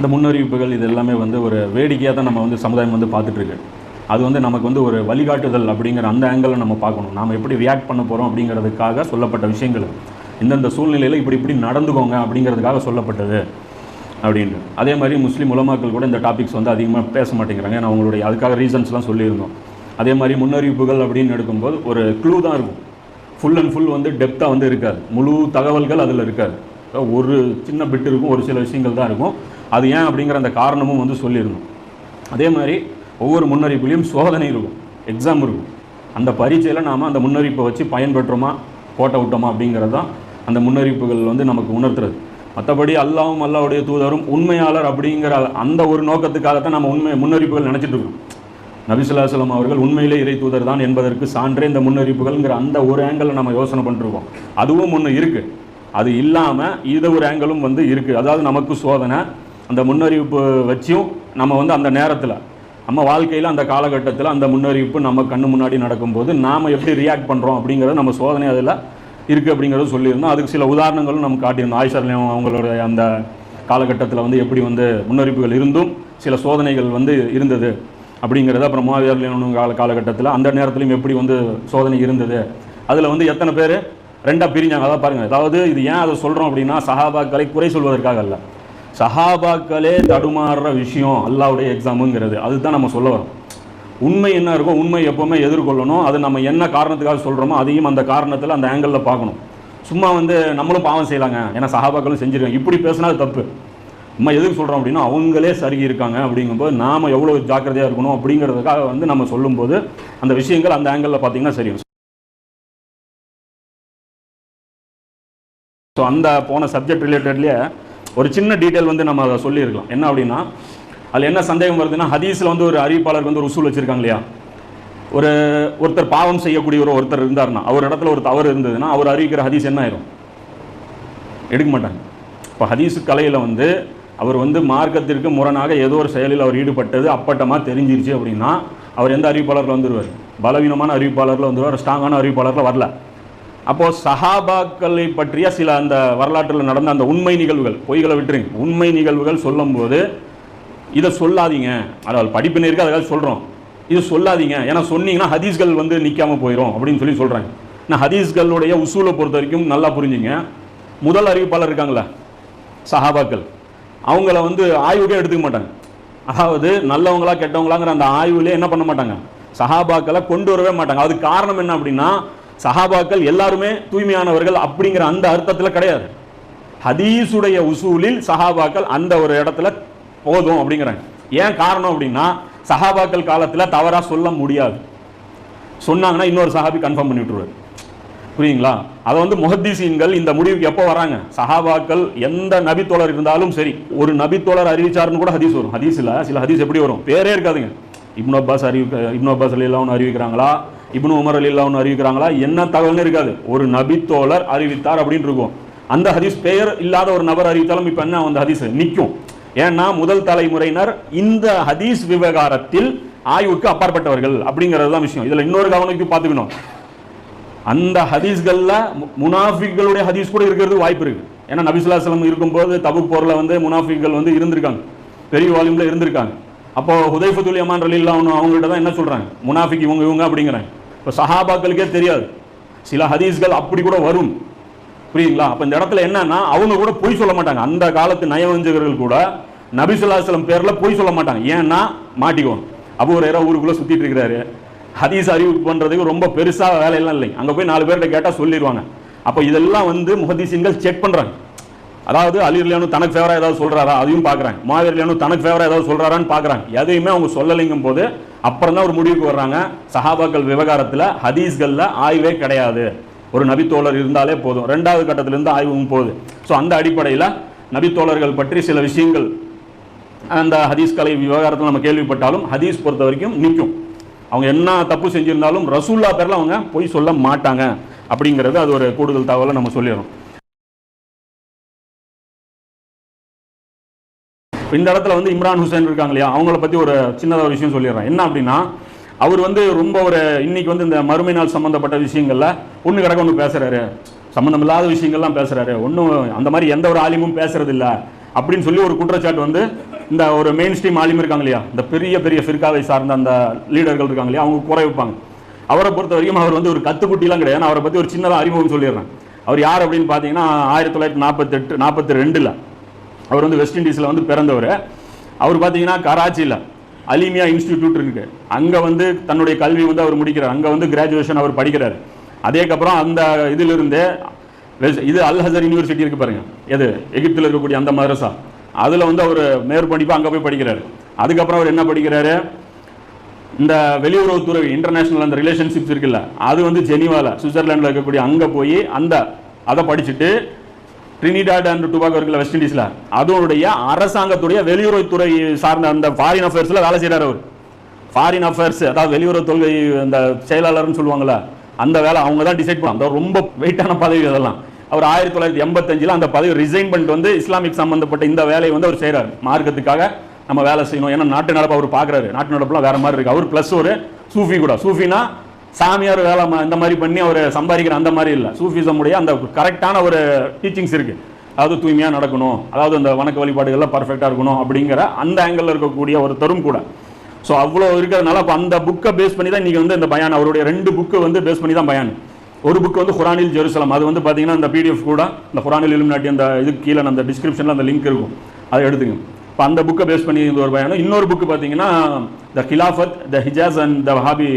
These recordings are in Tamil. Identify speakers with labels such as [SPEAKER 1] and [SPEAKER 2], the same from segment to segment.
[SPEAKER 1] இந்த முன்னறிவிப்புகள் இது எல்லாமே வந்து ஒரு வேடிக்கையாக தான் நம்ம வந்து சமுதாயம் வந்து பார்த்துட்ருக்கு அது வந்து நமக்கு வந்து ஒரு வழிகாட்டுதல் அப்படிங்கிற அந்த ஆங்கிளில் நம்ம பார்க்கணும். நாம் எப்படி ரியாக்ட் பண்ண போகிறோம் அப்படிங்கிறதுக்காக சொல்லப்பட்ட விஷயங்கள். இந்தந்த சூழ்நிலையில் இப்படி இப்படி நடந்துக்கோங்க அப்படிங்கிறதுக்காக சொல்லப்பட்டது அப்படின்ட்டு. அதே மாதிரி முஸ்லீம் உலமாக்கள் கூட இந்த டாபிக்ஸ் வந்து அதிகமாக பேச மாட்டேங்கிறாங்க. ஏன்னா அவங்களுடைய அதுக்காக ரீசன்ஸ்லாம் சொல்லியிருந்தோம். அதே மாதிரி முன்னறிவிப்புகள் அப்படின்னு எடுக்கும்போது ஒரு க்ளூ தான் இருக்கும். ஃபுல் அண்ட் ஃபுல் வந்து டெப்த்தாக வந்து இருக்காது. முழு தகவல்கள் அதில் இருக்காது. ஒரு சின்ன பிட் இருக்கும் ஒரு சில விஷயங்கள் தான் இருக்கும். அது ஏன் அப்படிங்கிற அந்த காரணமும் வந்து சொல்லியிருந்தோம். அதே மாதிரி ஒவ்வொரு முன்னறிப்புலையும் சோதனை இருக்கும் எக்ஸாம் இருக்கும். அந்த பரீட்சையில் நாம் அந்த முன்னறிப்பை வச்சு பயன்பெற்றோமா போட்ட விட்டோமா அப்படிங்கிறது தான் அந்த முன்னறிப்புகள் வந்து நமக்கு உணர்த்துறது. மற்றபடி அல்லாவும் அல்லாவுடைய தூதரும் உண்மையாளர் அப்படிங்கிற அந்த ஒரு நோக்கத்துக்காகத்தான் நம்ம உண்மை முன்னறிப்புகள் நினச்சிட்டு இருக்கோம். நபிசுல்லாஸ்லம் அவர்கள் உண்மையிலே இறை தூதர் தான் என்பதற்கு சான்றே இந்த முன்னறிப்புகள்ங்கிற அந்த ஒரு ஆங்கிளில் நம்ம யோசனை பண்ணிருக்கோம். அதுவும் ஒன்று இருக்குது அது இல்லாமல் இது ஒரு ஆங்கிளும் வந்து இருக்குது அதாவது நமக்கு சோதனை அந்த முன்னறிவிப்பு வச்சும் நம்ம வந்து அந்த நேரத்தில் நம்ம வாழ்க்கையில் அந்த காலகட்டத்தில் அந்த முன்னறிவிப்பு நம்ம கண்ணு முன்னாடி நடக்கும்போது நாம் எப்படி ரியாக்ட் பண்ணுறோம் அப்படிங்கிறத நம்ம சோதனை அதில் இருக்குது அப்படிங்கிறத சொல்லியிருந்தோம். அதுக்கு சில உதாரணங்களும் நம்ம காட்டியிருந்தோம். ஆயிஷர்லையும் அவங்களுடைய அந்த காலகட்டத்தில் வந்து எப்படி வந்து முன்னறிவிப்புகள் இருந்தும் சில சோதனைகள் வந்து இருந்தது அப்படிங்கிறது அப்புறம் மாவீரர்லையும் கால காலகட்டத்தில் அந்த நேரத்துலையும் எப்படி வந்து சோதனை இருந்தது. அதில் வந்து எத்தனை பேர்? ரெண்டாக பிரிஞ்சாங்க. அதான் பாருங்கள் அதாவது இது ஏன் அதை சொல்கிறோம் அப்படின்னா சஹாபாக்களை குறை சொல்வதற்காக இல்லை சஹாபாக்களே தடுமாறுற விஷயம் அல்லாவுடைய எக்ஸாமுங்கிறது அதுதான் நம்ம சொல்ல வரோம். உண்மை என்ன இருக்கோ உண்மை எப்போவுமே எதிர்கொள்ளணும். அது நம்ம என்ன காரணத்துக்காக சொல்கிறோமோ அதையும் அந்த காரணத்தில் அந்த ஆங்கிளில் பார்க்கணும். சும்மா வந்து நம்மளும் பாவம் செய்யலாங்க. ஏன்னா சஹாபாக்களும் செஞ்சுருக்காங்க. இப்படி பேசினா அது தப்பு. நம்ம எதுக்கு சொல்கிறோம் அப்படின்னா அவங்களே சருகி இருக்காங்க அப்படிங்கும்போது நாம் எவ்வளோ ஜாக்கிரதையாக இருக்கணும் அப்படிங்கிறதுக்காக வந்து நம்ம சொல்லும்போது அந்த விஷயங்கள் அந்த ஆங்கிளில் பார்த்தீங்கன்னா சரி ஸோ அந்த போன சப்ஜெக்ட் ரிலேட்டட்லேயே ஒரு சின்ன டீட்டெயில் வந்து நம்ம அதை சொல்லியிருக்கலாம். என்ன அப்படின்னா அதில் என்ன சந்தேகம் வருதுன்னா ஹதீஸில் வந்து ஒரு அறிவிப்பாளர் வந்து ஒரு உசூல் வச்சுருக்காங்க இல்லையா? ஒரு ஒருத்தர் பாவம் செய்யக்கூடிய ஒரு ஒருத்தர் இருந்தார்னா அவர் இடத்துல ஒரு தவறு இருந்ததுன்னா அவர் அறிவிக்கிற ஹதீஸ் என்ன ஆயிரும்? எடுக்க மாட்டாங்க. இப்போ ஹதீஸ் கலையில் வந்து அவர் வந்து மார்க்கத்திற்கு முரணாக ஏதோ ஒரு செயலில் அவர் ஈடுபட்டது அப்பட்டமாக தெரிஞ்சிருச்சு அப்படின்னா அவர் எந்த அறிவிப்பாளரில் வந்துடுவார் பலவீனமான அறிவிப்பாளரில் வந்துடுவார் ஸ்ட்ராங்கான அறிவிப்பாளரில் வரல. அப்போது சஹாபாக்களை பற்றிய சில அந்த வரலாற்றில் நடந்த அந்த உண்மை நிகழ்வுகள் பொய்களை விட்டுருங்க. உண்மை நிகழ்வுகள் சொல்லும்போது இதை சொல்லாதீங்க. அதாவது படிப்பினருக்கு அதுக்காக சொல்கிறோம் இது சொல்லாதீங்க. ஏன்னா சொன்னீங்கன்னா ஹதீஸ்கள் வந்து நிற்காமல் போயிடும் அப்படின்னு சொல்லி சொல்கிறாங்க நான் ஹதீஸ்களுடைய உசூலை பொறுத்த வரைக்கும் நல்லா புரிஞ்சுங்க. முதல் அறிவிப்பாளர் இருக்காங்களா சஹாபாக்கள். அவங்கள வந்து ஆய்வுக்கே எடுத்துக்க மாட்டாங்க. அதாவது நல்லவங்களா கெட்டவங்களாங்கிற அந்த ஆய்வுலேயே என்ன பண்ண மாட்டாங்க? சஹாபாக்களை கொண்டு வரவே மாட்டாங்க. அதுக்கு காரணம் என்ன அப்படின்னா சஹாபாக்கள் எல்லாருமே தூய்மையானவர்கள் அப்படிங்கிற அந்த அர்த்தத்தில் கிடையாது. ஹதீஸுடைய உசூலில் சஹாபாக்கள் அந்த ஒரு இடத்துல போதும் அப்படிங்கிறாங்க. ஏன் காரணம் அப்படின்னா சஹாபாக்கள் காலத்தில் தவறாக சொல்ல முடியாது. சொன்னாங்கன்னா இன்னொரு சஹாபி கன்ஃபார்ம் பண்ணி விட்டுருவாரு. புரியுங்களா அதை வந்து முஹத்தீசீன்கள் இந்த முடிவுக்கு எப்போ வராங்க? சஹாபாக்கள் எந்த நபித்தோழர் இருந்தாலும் சரி ஒரு நபித்தோழர் அறிவிச்சாருன்னு கூட ஹதீஸ் வரும். ஹதீஸில் சில ஹதீஸ் எப்படி வரும்? பேரே இருக்காதுங்க. இப்னோ அப்பாஸ் அறிவிக்க இப்னோ அப்பாஸ் அலி ஒன்று அறிவிக்கிறாங்களா? இப்னு உமர் அலி ஒன்று அறிவிக்கிறாங்களா? என்ன தகவல்னு இருக்காது. ஒரு நபித்தோழர் அறிவித்தார் அப்படின்னு இருக்கும். அந்த ஹதீஸ் பெயர் இல்லாத ஒரு நபர் அறிவித்தாலும் இப்போ என்ன அந்த ஹதீஸ் நிற்கும் ஏன்னா முதல் தலைமுறையினர் இந்த ஹதீஸ் விவகாரத்தில் ஆய்வுக்கு அப்பாற்பட்டவர்கள் அப்படிங்கிறது தான் விஷயம். இதில் இன்னொரு கவனிக்கு பார்த்துக்கணும். அந்த ஹதீஸ்களில் முனாஃபிக்களுடைய ஹதீஸ் கூட இருக்கிறது வாய்ப்பு இருக்குது ஏன்னா நபிசுல்லாஸ்லம் இருக்கும்போது தபுக் போரில் வந்து முனாஃபிக்கள் வந்து இருந்திருக்காங்க. பெரிய வால்யூமில் இருந்திருக்காங்க. அப்போ ஹுதைஃபுல் யமான் ரலில்லா அவங்கள்ட்ட தான் என்ன சொல்கிறாங்க முனாஃபிக் இவங்க இவங்க அப்படிங்கிறாங்க. இப்போ சஹாபாக்களுக்கே தெரியாது. சில ஹதீஸ்கள் அப்படி கூட வரும். புரியுங்களா அப்போ இந்த இடத்துல என்னன்னா அவங்க கூட பொய் சொல்ல மாட்டாங்க. அந்த காலத்து நயவஞ்சகர்கள் கூட நபிசுல்லாஸ்லம் பேரில் பொய் சொல்ல மாட்டாங்க. ஏன்னா மாட்டிக்குவோம் அப்போ ஒரு ஊருக்குள்ளே சுற்றிட்டு இருக்கிறாரு. ஹதீஸ் அறிவிப்பு பண்ணுறதுக்கு ரொம்ப பெருசாக வேலையெல்லாம் இல்லை. அங்கே போய் நாலு பேர்கிட்ட கேட்டால் சொல்லிடுவாங்க. அப்போ இதெல்லாம் வந்து முஹதீசின்கள் செக் பண்ணுறாங்க அதாவது அலிர்லியானு தனக்கு ஃபேவரா ஏதாவது சொல்றாரா? அதையும் பாக்குறாங்க மாவீர் அலியானு தனக்கு ஃபேவரா ஏதாவது சொல்றாரான்னு பாக்குறாங்க எதையுமே அவங்க சொல்லலைங்கும் போது அப்புறம் தான் ஒரு முடிவுக்கு வர்றாங்க. சஹாபாக்கள் விவகாரத்தில் ஹதீஸ்களில் ஆய்வே கிடையாது. ஒரு நபித்தோழர் இருந்தாலே போதும். ரெண்டாவது கட்டத்திலிருந்து ஆய்வும் போகுது. ஸோ அந்த அடிப்படையில் நபித்தோழர்கள் பற்றி சில விஷயங்கள் அந்த ஹதீஸ் கலை விவகாரத்தில் நம்ம கேள்விப்பட்டாலும் ஹதீஸ் பொறுத்த வரைக்கும் நிற்கும். அவங்க என்ன தப்பு செஞ்சிருந்தாலும் ரசூல்லா பேரில் அவங்க பொய் சொல்ல மாட்டாங்க. அப்படிங்கிறது அது ஒரு கூடுதல் தகவலை நம்ம சொல்லிடுறோம். இந்த இடத்துல வந்து இம்ரான் ஹுசைன் இருக்காங்க இல்லையா அவங்கள பற்றி ஒரு சின்னதாக ஒரு விஷயம் சொல்லிடுறேன். என்ன அப்படின்னா அவர் வந்து ரொம்ப ஒரு இன்னைக்கு வந்து இந்த மறுமை நாள் சம்மந்தப்பட்ட விஷயங்களில் ஒன்று கிடக்க ஒன்று பேசுறாரு. சம்மந்தமில்லாத விஷயங்கள்லாம் பேசுகிறாரு ஒன்றும் அந்த மாதிரி எந்த ஒரு ஆலிமும் பேசுறதில்ல அப்படின்னு சொல்லி ஒரு குற்றச்சாட்டு வந்து இந்த ஒரு மெயின் ஸ்ட்ரீம் ஆலிம் இருக்காங்க இல்லையா இந்த பெரிய பெரிய ஃபிர்காவை சார்ந்த அந்த லீடர்கள் இருக்காங்க இல்லையா அவங்க குறை வைப்பாங்க. அவரை பொறுத்த வரைக்கும் அவர் வந்து ஒரு கத்துக்குட்டிலாம் கிடையாது. அவரை பற்றி ஒரு சின்னதாக அறிமுகம் சொல்லிடுறேன். அவர் யார் அப்படின்னு பார்த்தீங்கன்னா ஆயிரத்தி தொள்ளாயிரத்தி நாற்பத்தெட்டு நாற்பத்தி ரெண்டில் அவர் வந்து வெஸ்ட் இண்டீஸில் வந்து பிறந்தவர். அவர் பார்த்தீங்கன்னா கராச்சியில் அலிமியா இன்ஸ்டிடியூட் இருக்கு. அங்கே வந்து தன்னுடைய கல்வி வந்து அவர் முடிக்கிறார். அங்கே வந்து கிராஜுவேஷன் அவர் படிக்கிறார். அதேக்கப்புறம் அந்த இதிலிருந்தே வெஸ்- இது அல் ஹசர் யூனிவர்சிட்டி இருக்கு பாருங்க. எது? எகிப்தில் இருக்கக்கூடிய அந்த மதரசா. அதில் வந்து அவர் மேற்படிப்பு அங்கே போய் படிக்கிறாரு. அதுக்கப்புறம் அவர் என்ன படிக்கிறாரு? இந்த வெளியுறவுத்துறை இன்டர்நேஷனல் அந்த ரிலேஷன்ஷிப்ஸ் இருக்குல்ல அது வந்து ஜெனிவாவில் சுவிட்சர்லாண்டில் இருக்கக்கூடிய அங்கே போய் அந்த அதை படிச்சுட்டு ட்ரினிடாட் அண்ட் டுபாகோ இருக்குல்ல வெஸ்ட் இண்டீஸில் அதனுடைய அரசாங்கத்துடைய வெளியுறவுத்துறை சார்ந்த அந்த ஃபாரின் அஃபேர்ஸில் வேலை செய்கிறார் அவர். ஃபாரின் அஃபேர்ஸ் அதாவது வெளியுறவு கொள்கை அந்த செயலாளர்னு சொல்லுவாங்கல்ல அந்த வேலை அவங்க தான் டிசைட் பண்ண ரொம்ப வெயிட்டான பதவி அதெல்லாம். அவர் ஆயிரத்தி தொள்ளாயிரத்தி எண்பத்தஞ்சில் அந்த பதவி ரிசைன் பண்ணிட்டு வந்து இஸ்லாமிக் சம்பந்தப்பட்ட இந்த வேலையை வந்து அவர் செய்கிறார் மார்க்கத்துக்காக நம்ம வேலை செய்யணும். ஏன்னா நாட்டு நடப்பு அவர் பார்க்குறாரு. நாட்டு நடப்புலாம் வேற மாதிரி இருக்கு. அவர் ப்ளஸ் ஒரு சூஃபி கூட. சூஃபினா சாமியார் வேலை ம- இந்த மாதிரி பண்ணி அவர் சம்பாதிக்கிற அந்த மாதிரி இல்லை. சூஃபிசமுடைய அந்த கரெக்டான ஒரு டீச்சிங்ஸ் இருக்குது அதாவது தூய்மையாக நடக்கணும் அதாவது அந்த வணக்க வழிபாடுகள்லாம் பர்ஃபெக்டாக இருக்கணும் அப்படிங்கிற அந்த ஆங்கிளில் இருக்கக்கூடிய ஒருத்தரும் கூட. ஸோ அவ்வளோ இருக்கிறதுனால அப்போ அந்த புக்கை பேஸ் பண்ணி தான் இன்றைக்கி வந்து இந்த பயான் அவருடைய ரெண்டு புக்கு வந்து பேஸ் பண்ணி தான் பயான். ஒரு புக் வந்து குரானில் ஜெருசலம் அது வந்து பார்த்தீங்கன்னா அந்த பிடிஎஃப் கூட இந்த குரானில் இலுமினாட்டி அந்த இது கீழே அந்த டிஸ்கிரிப்ஷனில் அந்த லிங்க் இருக்கும். அதை எடுத்துங்க இப்போ அந்த புக்கை பேஸ் பண்ணி இந்த ஒரு பயானம் இன்னொரு புக்கு பார்த்தீங்கன்னா the Khilafat the Hijaz and the hobby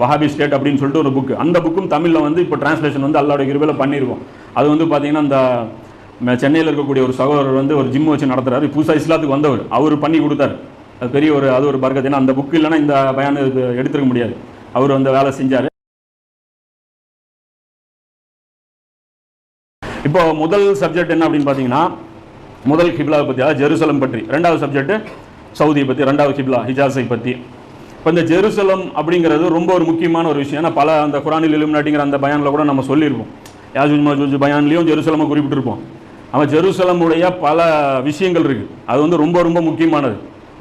[SPEAKER 1] Wahhabi state அப்படின்னு சொல்லிட்டு ஒரு புக்கு அந்த புக்கும் தமிழில் வந்து இப்போ டிரான்ஸ்லேஷன் வந்து அல்லாவுடைய கிருபையில் பண்ணியிருக்கோம் அது வந்து பார்த்தீங்கன்னா அந்த சென்னையில் இருக்கக்கூடிய ஒரு சகோதரர் வந்து ஒரு ஜிம் வச்சு நடத்துறாரு. புதுசாக இஸ்லாத்துக்கு வந்தவர். அவர் பண்ணி கொடுத்தாரு. அது பெரிய ஒரு அது ஒரு பர்க்கத்து. ஏன்னா அந்த புக் இல்லைன்னா இந்த பயணம் இது எடுத்துருக்க முடியாது. அவர் அந்த வேலை செஞ்சார். இப்போ முதல் சப்ஜெக்ட் என்ன அப்படின்னு பார்த்தீங்கன்னா முதல் கிப்லாவை பற்றி அதாவது ஜெருசலம் பற்றி. ரெண்டாவது சப்ஜெக்ட் சவுதியை பற்றி ரெண்டாவது கிப்லா ஹிஜாஸை பற்றி இப்போ இந்த ஜெருசலம் அப்படிங்கிறது ரொம்ப ஒரு முக்கியமான ஒரு விஷயம். ஏன்னா பல அந்த குரானில் இலுமினாட்டிங்கிற அந்த பயானில் கூட நம்ம சொல்லியிருப்போம். யாஜூஜ் மாஜூஜ் பயான்லேயும் ஜெருசலமை குறிப்பிட்டிருப்போம். அவன் ஜெருசலமுடைய பல விஷயங்கள் இருக்குது அது வந்து ரொம்ப ரொம்ப முக்கியமானது.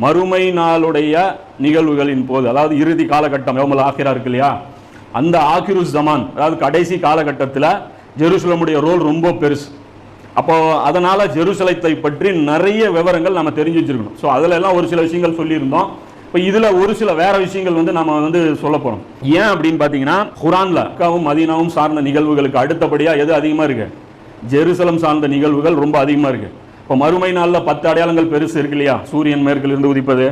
[SPEAKER 1] மறுமை நாளுடைய நிகழ்வுகளின் போது அதாவது இறுதி காலகட்டம் எவ்வளோ ஆக்கிரா இருக்கு இல்லையா? அந்த ஆக்கிரு ஜமான் அதாவது கடைசி காலகட்டத்தில் ஜெருசலமுடைய ரோல் ரொம்ப பெருசு. அப்போ அதனால் ஜெருசலத்தை பற்றி நிறைய விவரங்கள் நம்ம தெரிஞ்சு வச்சிருக்கணும். ஸோ அதில் எல்லாம் ஒரு சில விஷயங்கள் சொல்லியிருந்தோம். இப்போ இதில் ஒரு சில வேற விஷயங்கள் வந்து நம்ம வந்து சொல்ல போகிறோம் ஏன் அப்படின்னு பார்த்தீங்கன்னா குரானில் அக்காவும் மதீனாவும் சார்ந்த நிகழ்வுகளுக்கு அடுத்தபடியாக எது அதிகமாக இருக்கு? ஜெருசலம் சார்ந்த நிகழ்வுகள் ரொம்ப அதிகமாக இருக்கு. இப்போ மறுமை நாளில் பத்து அடையாளங்கள் பெருசு இருக்கு இல்லையா? சூரியன் மேற்கிலிருந்து உதிப்பது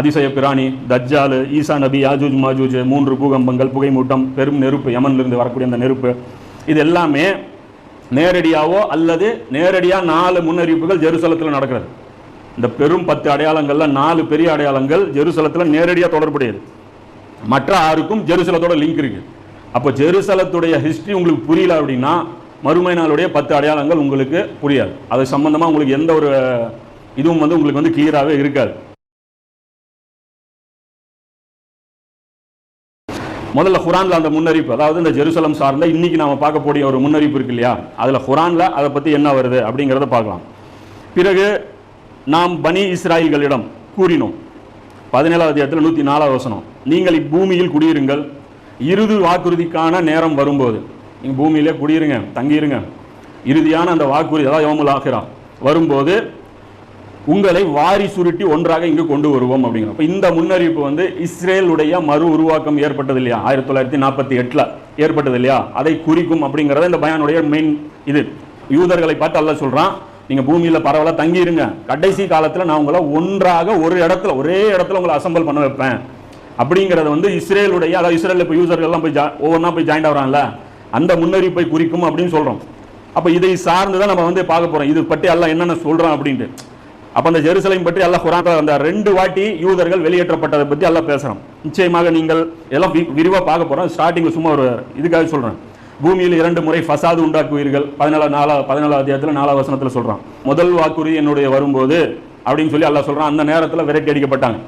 [SPEAKER 1] அதிசய பிராணி தஜ்ஜாலு ஈசா நபி யாஜூஜ் மாஜூஜ் மூன்று பூகம்பங்கள் புகைமூட்டம் பெரும் நெருப்பு யமன்லேருந்து வரக்கூடிய அந்த நெருப்பு. இது எல்லாமே நேரடியாவோ அல்லது நேரடியாக நாலு முன்னறிவிப்புகள் ஜெருசலத்தில் நடக்கிறது. இந்த பெரும் பத்து அடையாளங்களில் நாலு பெரிய அடையாளங்கள் ஜெருசலத்தில் நேரடியாக தொடர்புடையது. மற்ற ஆறுக்கும் ஜெருசலத்தோட லிங்க் இருக்குது அப்போ ஜெருசலத்துடைய ஹிஸ்ட்ரி உங்களுக்கு புரியல அப்படின்னா மறுமை நாளுடைய பத்து அடையாளங்கள் உங்களுக்கு புரியாது. அது சம்மந்தமாக உங்களுக்கு எந்த ஒரு இதுவும் வந்து உங்களுக்கு வந்து கிளியராகவே இருக்காது. முதல்ல குரானில் அந்த முன்னறிப்பு அதாவது இந்த ஜெருசலம் சார்ந்த இன்னைக்கு நாம பார்க்கக்கூடிய ஒரு முன்னறிப்பு இருக்கு இல்லையா? அதில் ஹுரானில் அதை பற்றி என்ன வருது அப்படிங்கிறத பார்க்கலாம். பிறகு நாம் பனி இஸ்ராயில்களிடம் கூறினோம். பதினேழாவது இடத்துல நூற்றி நாலாவது வசனம். நீங்கள் இப்பூமியில் குடியிருங்கள். இறுதி வாக்குறுதிக்கான நேரம் வரும்போது நீங்கள் பூமியிலே குடியிருங்க தங்கியிருங்க. இறுதியான அந்த வாக்குறுதி அதாவது யோமுல் ஆகிறா வரும்போது உங்களை வாரி சுருட்டி ஒன்றாக இங்கு கொண்டு வருவோம் அப்படிங்கிறோம். இப்போ இந்த முன்னறிவிப்பு வந்து இஸ்ரேலுடைய மறு உருவாக்கம் ஏற்பட்டது இல்லையா? ஆயிரத்தி தொள்ளாயிரத்தி நாற்பத்தி எட்டில் ஏற்பட்டது இல்லையா? அதை குறிக்கும் அப்படிங்கிறத இந்த பயானுடைய மெயின் இது. யூதர்களை பார்த்து அல்ல சொல்கிறான் நீங்கள் பூமியில் பரவலாக தங்கி இருங்க கடைசி காலத்தில் நான் உங்களை ஒன்றாக ஒரு இடத்துல ஒரே இடத்துல உங்களை அசம்பிள் பண்ண வைப்பேன். அப்படிங்கிறத வந்து இஸ்ரேலுடைய அதாவது இஸ்ரேலில் இப்போ யூசர்கள்லாம் போய் ஜா- ஒவ்வொன்றா போய் ஜாயின் ஆகுறாங்கல்ல அந்த முன்னறிவிப்பை குறிக்கும் அப்படின்னு சொல்கிறோம் அப்போ இதை சார்ந்து தான் நம்ம வந்து பார்க்க போகிறோம் இது பற்றி எல்லாம் என்னென்ன சொல்கிறோம் அப்படின்ட்டு. அப்போ அந்த ஜெருசலேம் பற்றி எல்லாம் குரான் அந்த ரெண்டு வாட்டி யூதர்கள் வெளியேற்றப்பட்டதை பற்றி எல்லாம் பேசுகிறோம் நிச்சயமாக நீங்கள் எல்லாம் வி- பார்க்க போகிறோம் ஸ்டார்டிங்கில் சும்மா ஒரு இதுக்காக சொல்கிறேன் பூமியில் இரண்டு முறை ஃபசாது உண்டாக்குவீர்கள். பதினாலு நாலா பதினாலாவது அத்தியாயத்தில் நாலாம் வசனத்தில் சொல்கிறான் முதல் வாக்குறுதி என்னுடைய வரும்போது அப்படின்னு சொல்லி அல்லா சொல்கிறான் அந்த நேரத்தில் விரட்டி அடிக்கப்பட்டாங்க.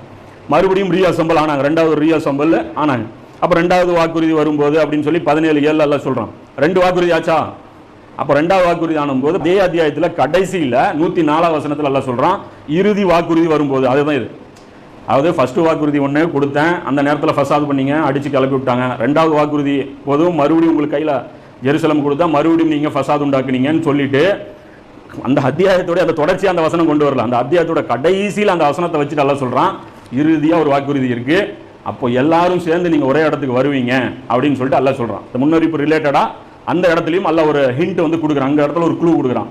[SPEAKER 1] மறுபடியும் ரீ அசம்பல் ஆனாங்க. ரெண்டாவது ரீ அசம்பல் ஆனாங்க. அப்போ ரெண்டாவது வாக்குறுதி வரும்போது அப்படின்னு சொல்லி பதினேழு ஏழு எல்லாம் சொல்கிறான் ரெண்டு வாக்குறுதி ஆச்சா? அப்போ ரெண்டாவது வாக்குறுதி ஆனும்போது அதே அத்தியாயத்தில் கடைசியில் நூற்றி நாலாம் வசனத்தில் எல்லாம் சொல்கிறான் இறுதி வாக்குறுதி வரும்போது. அதுதான் இது. அதாவது ஃபஸ்ட்டு வாக்குறுதி ஒன்று கொடுத்தேன். அந்த நேரத்தில் ஃபஸ்ட்டாவது பண்ணீங்க அடித்து கிளப்பி விட்டாங்க. ரெண்டாவது வாக்குறுதி போதும் மறுபடியும் உங்களுக்கு கையில் ஜெருசலம் கொடுத்தா மறுபடியும் நீங்கள் ஃபசாது உண்டாக்குனீங்கன்னு சொல்லிட்டு அந்த அத்தியாயத்தோடய அந்த தொடர்ச்சியாக அந்த வசனம் கொண்டு வரல. அந்த அத்தியாயத்தோட கடைசியில் அந்த வசனத்தை வச்சுட்டு அல்ல சொல்கிறான் இறுதியாக ஒரு வாக்குறுதி இருக்குது அப்போ எல்லாரும் சேர்ந்து நீங்கள் ஒரே இடத்துக்கு வருவீங்க அப்படின்னு சொல்லிட்டு அல்லா சொல்கிறான் இந்த முன்னறிப்பு ரிலேட்டடாக அந்த இடத்துலையும் அல்ல ஒரு ஹிண்ட் வந்து கொடுக்குறான். அந்த இடத்துல ஒரு குழு கொடுக்குறான்.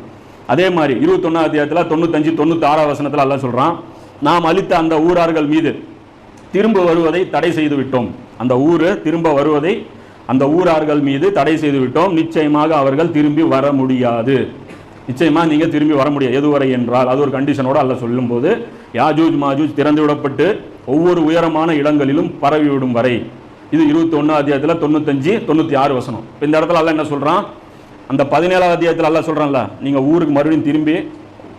[SPEAKER 1] அதே மாதிரி இருபத்தொன்னாம் அத்தியாயத்தில் தொண்ணூத்தஞ்சு தொண்ணூத்தாறாம் வசனத்தில் அல்ல சொல்கிறான் நாம் அளித்த அந்த ஊரார்கள் மீது திரும்ப வருவதை தடை செய்து விட்டோம். அந்த ஊர் திரும்ப வருவதை அந்த ஊரார்கள் மீது தடை செய்து விட்டோம். நிச்சயமாக அவர்கள் திரும்பி வர முடியாது. நிச்சயமாக நீங்கள் திரும்பி வர முடியாது. எதுவரை என்றால் அது ஒரு கண்டிஷனோடு அல்ல சொல்லும்போது யாஜூஜ் மாஜூஜ் திறந்து விடப்பட்டு ஒவ்வொரு உயரமான இடங்களிலும் பரவி விடும் வரை. இது இருபத்தி ஒன்று அத்தியாயத்தில் தொண்ணூத்தஞ்சு தொண்ணூற்றி ஆறு வசனம் இந்த இடத்துல அல்ல என்ன சொல்கிறான் அந்த பதினேழாவது அத்தியாயத்தில் அல்ல சொல்கிறான்ல நீங்கள் ஊருக்கு மறுபடியும் திரும்பி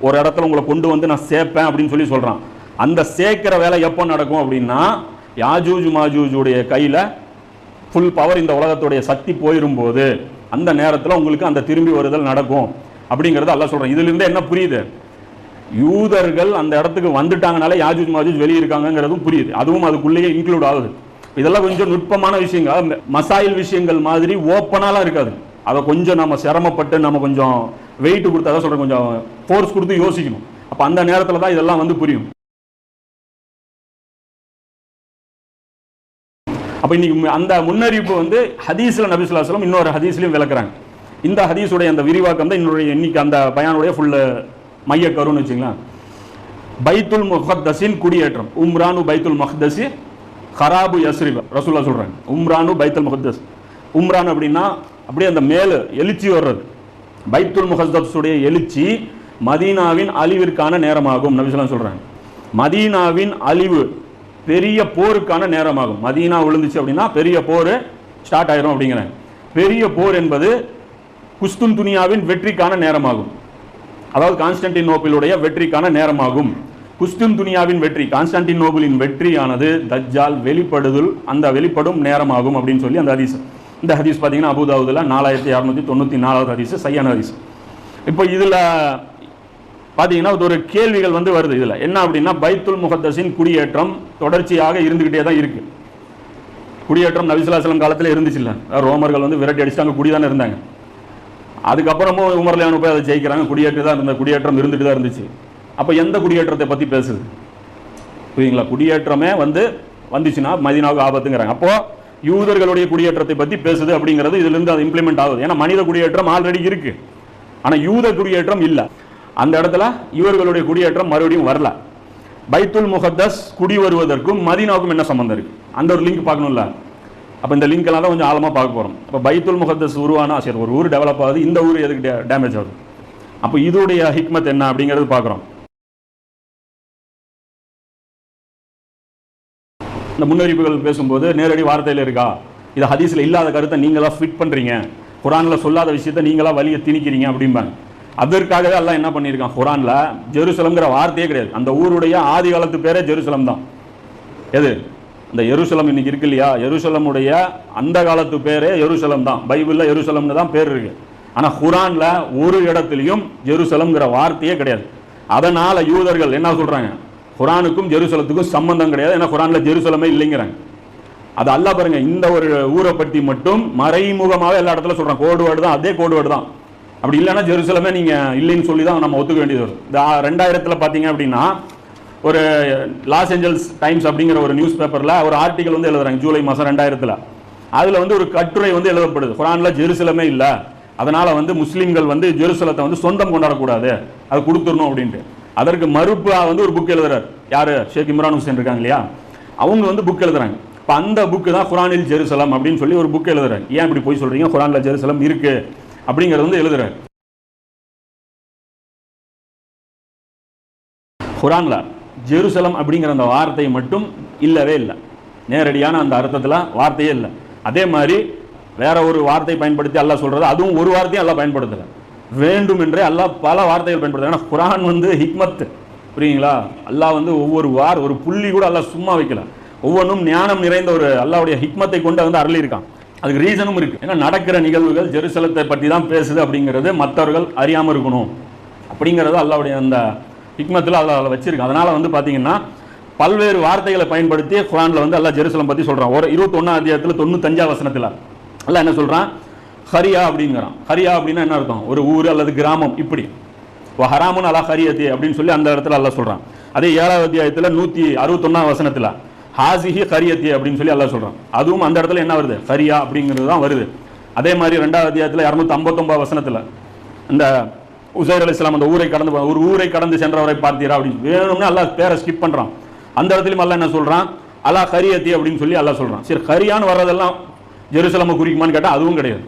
[SPEAKER 1] ஒரு இடத்துல உங்களை கொண்டு வந்து நான் சேர்ப்பேன் அப்படின்னு சொல்லி சொல்கிறான் அந்த சேர்க்கிற வேலை எப்போ நடக்கும் அப்படின்னா யாஜூஜ் மாஜூஜுடைய கையில் ஃபுல் பவர் இந்த உலகத்துடைய சக்தி போயிடும்போது அந்த நேரத்தில் உங்களுக்கு அந்த திரும்பி வருதல் நடக்கும் அப்படிங்கிறது எல்லாம் சொல்கிறேன் இதுலேருந்து என்ன புரியுது? யூதர்கள் அந்த இடத்துக்கு வந்துட்டாங்கனாலே யாஜூஜ் மாஜூஜ் வெளியே இருக்காங்கங்கிறதும் புரியுது. அதுவும் அதுக்குள்ளேயே இன்க்ளூட் ஆகுது. இதெல்லாம் கொஞ்சம் நுட்பமான விஷயங்கள். மசாயில் விஷயங்கள் மாதிரி ஓப்பனாலாம் இருக்காது. அதை கொஞ்சம் நம்ம சிரமப்பட்டு நம்ம கொஞ்சம் வெயிட் கொடுத்து அதான் சொல்கிறேன் கொஞ்சம் ஃபோர்ஸ் கொடுத்து யோசிக்கணும். அப்போ அந்த நேரத்தில் தான் இதெல்லாம் வந்து புரியும். அப்போ இன்னைக்கு அந்த முன்னறிவிப்பு வந்து ஹதீஸ்ல நபி இன்னொரு ஹதீஸ்லையும் விளக்குறாங்க. இந்த ஹதீஸுடைய அந்த விரிவாக்கம் தான் இன்னொரு இன்னைக்கு அந்த பயானுடைய ஃபுல்லு மைய கருன்னு வச்சுங்களேன் பைத்துல் முஹத்தஸின் குடியேற்றம். உம்ரானு பைத்துல் மஹ்தஸி ஹராபு யஸ்ரிப். ரசூல்லா சொல்கிறாங்க உம்ரானு பைத்துல் முஹத்தஸ் உம்ரான் அப்படின்னா அப்படியே அந்த மேலே எழுச்சி வர்றது. பைத்துல் முஹத்தஸுடைய எழுச்சி மதீனாவின் அழிவிற்கான நேரமாகும். நபிசுலாம் சொல்கிறாங்க மதீனாவின் அழிவு பெரிய போருக்கான நேரமாகும். மதீனா விழுந்துச்சு அப்படின்னா பெரிய போர் ஸ்டார்ட் ஆயிரும் அப்படிங்கிறாங்க பெரிய போர் என்பது குஸ்துன் துனியாவின் வெற்றிக்கான நேரமாகும். அதாவது கான்ஸ்டன்டின் நோபிலுடைய வெற்றிக்கான நேரமாகும். குஸ்துன் துனியாவின் வெற்றி கான்ஸ்டன்டினோபிளின் வெற்றியானது தஜ்ஜால் வெளிப்படுதல் அந்த வெளிப்படும் நேரமாகும் அப்படின்னு சொல்லி அந்த ஹதீஸ். இந்த ஹதீஸ் பார்த்தீங்கன்னா அபுதாவுதில் நாலாயிரத்தி அறுநூத்தி தொண்ணூற்றி நாலாவது ஹதீஸ் சையான ஹதீஸ். இப்போ இதில் பார்த்தீங்கன்னா இது ஒரு கேள்விகள் வந்து வருது இதில். என்ன அப்படின்னா பைத்துல் முகத்தஸின் குடியேற்றம் தொடர்ச்சியாக இருந்துக்கிட்டே தான் இருக்கு. குடியேற்றம் நபிசுலாசலம் காலத்தில் இருந்துச்சு இல்லை ரோமர்கள் வந்து விரட்டி அடிச்சுட்டு குடி தானே இருந்தாங்க. அதுக்கப்புறமும் உமர்லையான போய் அதை ஜெயிக்கிறாங்க. குடியேற்றம் தான் இருந்த குடியேற்றம் இருந்துட்டு தான் இருந்துச்சு. அப்போ எந்த குடியேற்றத்தை பற்றி பேசுது? புரியுங்களா குடியேற்றமே வந்து வந்துச்சுன்னா மதினாவுக்கு ஆபத்துங்கிறாங்க. அப்போ யூதர்களுடைய குடியேற்றத்தை பற்றி பேசுது அப்படிங்கிறது இதுல இருந்து அது இம்ப்ளிமெண்ட் ஆகுது. ஏன்னா மனித குடியேற்றம் ஆல்ரெடி இருக்கு. ஆனா யூத குடியேற்றம் இல்லை. அந்த இடத்துல இவர்களுடைய குடியேற்றம் மறுபடியும் வரல. பைத்துல் முகத்தஸ் குடி வருவதற்கும் மதீனாவுக்கும் என்ன சம்மந்தம் இருக்கு? அந்த ஒரு லிங்க் பார்க்கணும்ல? அப்போ இந்த லிங்க் எல்லாம் தான் கொஞ்சம் ஆழமாக பார்க்க போகிறோம் அப்போ பைத்துல் முகத்தஸ் உருவானா சரி ஒரு ஊர் டெவலப் ஆகுது இந்த ஊர் எதுக்கு டேமேஜ் ஆகுது? அப்போ இதோடைய ஹிக்மத் என்ன அப்படிங்கிறது பார்க்குறோம். இந்த முன்னறிவிப்புகள் பேசும்போது நேரடி வார்த்தையில் இருக்கா? இது ஹதீஸ்ல இல்லாத கருத்தை நீங்களாக ஃபிட் பண்ணுறீங்க குரானில் சொல்லாத விஷயத்தை நீங்களாக வழியை திணிக்கிறீங்க அப்படிம்பாங்க. அதற்காகவே எல்லாம் என்ன பண்ணியிருக்கான்? குரான்ல ஜெருசலம்ங்கிற வார்த்தையே கிடையாது. அந்த ஊருடைய ஆதி காலத்து பேரே ஜெருசலம் தான். எது? இந்த எருசலம் இன்னைக்கு இருக்கு இல்லையா? எருசலமுடைய அந்த காலத்து பேரே எருசலம் தான். பைபிளில் எருசலம்னு தான் பேர் இருக்கு. ஆனால் குரானில் ஒரு இடத்துலையும் ஜெருசலம்ங்கிற வார்த்தையே கிடையாது. அதனால் யூதர்கள் என்ன சொல்கிறாங்க குரானுக்கும் ஜெருசலத்துக்கும் சம்பந்தம் கிடையாது. ஏன்னா குரானில் ஜெருசலமே இல்லைங்கிறாங்க. அது அல்ல பாருங்க இந்த ஒரு ஊரை பற்றி மட்டும் மறைமுகமாக எல்லா இடத்துல சொல்றான். கோடு தான். அதே கோடுவேடு தான். அப்படி இல்லைன்னா ஜெருசலமே நீங்கள் இல்லைன்னு சொல்லி தான் நம்ம ஒத்துக்க வேண்டியது வரும். இந்த ரெண்டாயிரத்தில் பார்த்தீங்க அப்படின்னா ஒரு லாஸ் ஏஞ்சல்ஸ் டைம்ஸ் அப்படிங்கிற ஒரு நியூஸ் பேப்பரில் ஒரு ஆர்டிக்கல் வந்து எழுதுறாங்க ஜூலை மாதம் ரெண்டாயிரத்தில். அதில் வந்து ஒரு கட்டுரை வந்து எழுதப்படுது. குரானில் ஜெருசலமே இல்லை. அதனால் வந்து முஸ்லீம்கள் வந்து ஜெருசலத்தை வந்து சொந்தம் கொண்டாடக்கூடாது. அது கொடுத்துடணும் அப்படின்ட்டு. அதற்கு மறுப்பு வந்து ஒரு புக் எழுதுறாரு. யார்? ஷேக் இம்ரான் ஹுசேன் இருக்காங்க இல்லையா? அவங்க வந்து புக் எழுதுறாங்க. இப்போ அந்த புக்கு தான் குரானில் ஜெருசலம் அப்படின்னு சொல்லி ஒரு புக் எழுதுறாங்க ஏன் இப்படி போய் சொல்கிறீங்க குரானில் ஜெருசலம் இருக்குது அப்படிங்கிறது வந்து எழுதுறாரு குரான்ல ஜெருசலம் அப்படிங்கிற அந்த வார்த்தை மட்டும் இல்லவே இல்லை. நேரடியான அந்த அர்த்தத்தில் வார்த்தையே இல்லை. அதே மாதிரி வேற ஒரு வார்த்தை பயன்படுத்தி அல்லாஹ் சொல்றது அதுவும் ஒரு வார்த்தையும் அல்லாஹ் பயன்படுத்தலை. வேண்டும் என்றே அல்லாஹ் பல வார்த்தைகள் பயன்படுத்த ஏன்னா குரான் வந்து ஹிக்மத். புரியுங்களா? அல்லாஹ் வந்து ஒவ்வொரு வார் ஒரு புள்ளி கூட அல்லாஹ் சும்மா வைக்கல. ஒவ்வொன்றும் ஞானம் நிறைந்த ஒரு அல்லாவுடைய ஹிக்மத்தை கொண்டு வந்து அருளியிருக்கான். அதுக்கு ரீசனும் இருக்குது ஏன்னா நடக்கிற நிகழ்வுகள் ஜெருசலத்தை பற்றி தான் பேசுது அப்படிங்கிறது மற்றவர்கள் அறியாமல் இருக்கணும். அப்படிங்கிறது அல்லாவுடைய அந்த ஹிக்மத்தில் அதில் வச்சிருக்கு. அதனால் வந்து பார்த்தீங்கன்னா பல்வேறு வார்த்தைகளை பயன்படுத்தி குரானில் வந்து அல்லா ஜெருசலம் பற்றி சொல்கிறான் ஒரு இருபத்தொன்னா அத்தியாயத்தில் தொண்ணூத்தஞ்சா வசனத்தில். அல்லாஹ் என்ன சொல்கிறான் ஹரியா அப்படிங்கிறான். ஹரியா அப்படின்னா என்ன அர்த்தம்? ஒரு ஊர் அல்லது கிராமம் இப்படி. ஹராமுன் அல்லா ஹரியத்தி அப்படின்னு சொல்லி அந்த இடத்துல அல்லாஹ் சொல்கிறான் அதே ஏழாவது அத்தியாயத்தில் நூற்றி அறுபத்தொன்னா வசனத்தில். ஹாசிஹி ஹரியத்தி அப்படின்னு சொல்லி எல்லாம் சொல்கிறான் அதுவும் அந்த இடத்துல என்ன வருது? ஹரியா அப்படிங்கிறது தான் வருது. அதே மாதிரி ரெண்டாவது அத்தியாயத்தில் இரநூத்தி ஐம்பத்தொம்பது வசனத்தில் இந்த உசைர் அலி இஸ்லாம் அந்த ஊரை கடந்து ஒரு ஊரை கடந்து சென்றவரை பார்த்தீரா அப்படின்னு வேணும்னு எல்லாம் பேரை ஸ்கிப் பண்ணுறான் அந்த இடத்துலையும் எல்லாம் என்ன சொல்கிறான் அல்லா ஹரியத்தி அப்படின்னு சொல்லி எல்லாம் சொல்கிறான் சரி ஹரியான்னு வர்றதெல்லாம் ஜெருசலமை குறிக்குமான்னு கேட்டால் அதுவும் கிடையாது.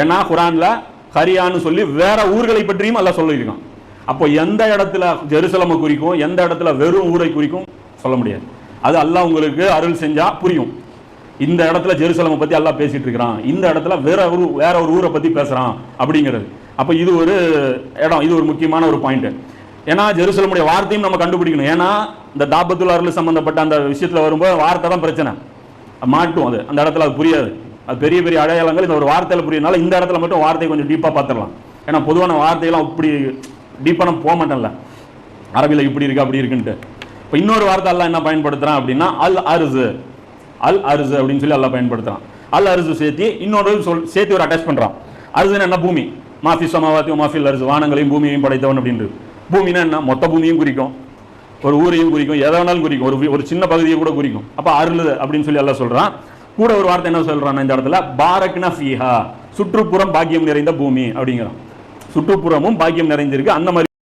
[SPEAKER 1] ஏன்னா குரானில் ஹரியான்னு சொல்லி வேற ஊர்களை பற்றியும் எல்லாம் சொல்லியிருக்கான். அப்போ எந்த இடத்துல ஜெருசலமை குறிக்கும் எந்த இடத்துல வெறும் ஊரை குறிக்கும் சொல்ல முடியாது. அது அல்லாஹ் உங்களுக்கு அருள் செஞ்சா புரியும். இந்த இடத்துல ஜெருசலமை பத்தி அல்லாஹ் பேசிட்டு இருக்கிறான். இந்த இடத்துல வேற ஒரு வேற ஒரு ஊரை பத்தி பேசுறான் அப்படிங்கிறது. அப்ப இது ஒரு இடம் இது ஒரு முக்கியமான ஒரு பாயிண்ட் ஏன்னா ஜெருசலமுடைய வார்த்தையும் நம்ம கண்டுபிடிக்கணும். ஏன்னா இந்த தாபத்துல் அருள் சம்பந்தப்பட்ட அந்த விஷயத்துல வரும்போது வார்த்தை தான் பிரச்சனை. மாட்டும் அது. அந்த இடத்துல அது புரியாது. அது பெரிய பெரிய அடையாளங்கள் இந்த ஒரு வார்த்தையில புரியனால இந்த இடத்துல மட்டும் வார்த்தையை கொஞ்சம் டீப்பா பார்த்துடலாம். ஏன்னா பொதுவான வார்த்தையெல்லாம் இப்படி டீப்பாக நம்ம போக மாட்டேன்ல. அரபியில் இப்படி இருக்கு அப்படி இருக்குன்ட்டு. இப்போ இன்னொரு வார்த்தை அல்லா என்ன பயன்படுத்துகிறான் அப்படின்னா அல் அருசு அல் அருசு அப்படின்னு சொல்லி அல்லா பயன்படுத்துறான். அல் அருசு சேர்த்து இன்னொரு சொல் சேர்த்து ஒரு அட்டாச் பண்றான். அருசுன்னு என்ன? பூமி. மாஃபி சமாவாத்தி மாஃபில் அரிசு வானங்களையும் பூமியையும் படைத்தவன் அப்படின்றது பூமினா என்ன? மொத்த பூமியும் குறிக்கும். ஒரு ஊரையும் குறிக்கும். எதை வேணாலும் குறிக்கும். ஒரு ஒரு சின்ன பகுதியை கூட குறிக்கும். அப்போ அருள் அப்படின்னு சொல்லி எல்லாம் சொல்றான். கூட ஒரு வார்த்தை என்ன சொல்றான் இந்த இடத்துல பாரக்னா ஃபீஹா. சுற்றுப்புறம் பாக்கியம் நிறைந்த பூமி அப்படிங்கிறான். சுற்றுப்புறமும் பாக்கியம் நிறைந்திருக்கு. அந்த மாதிரி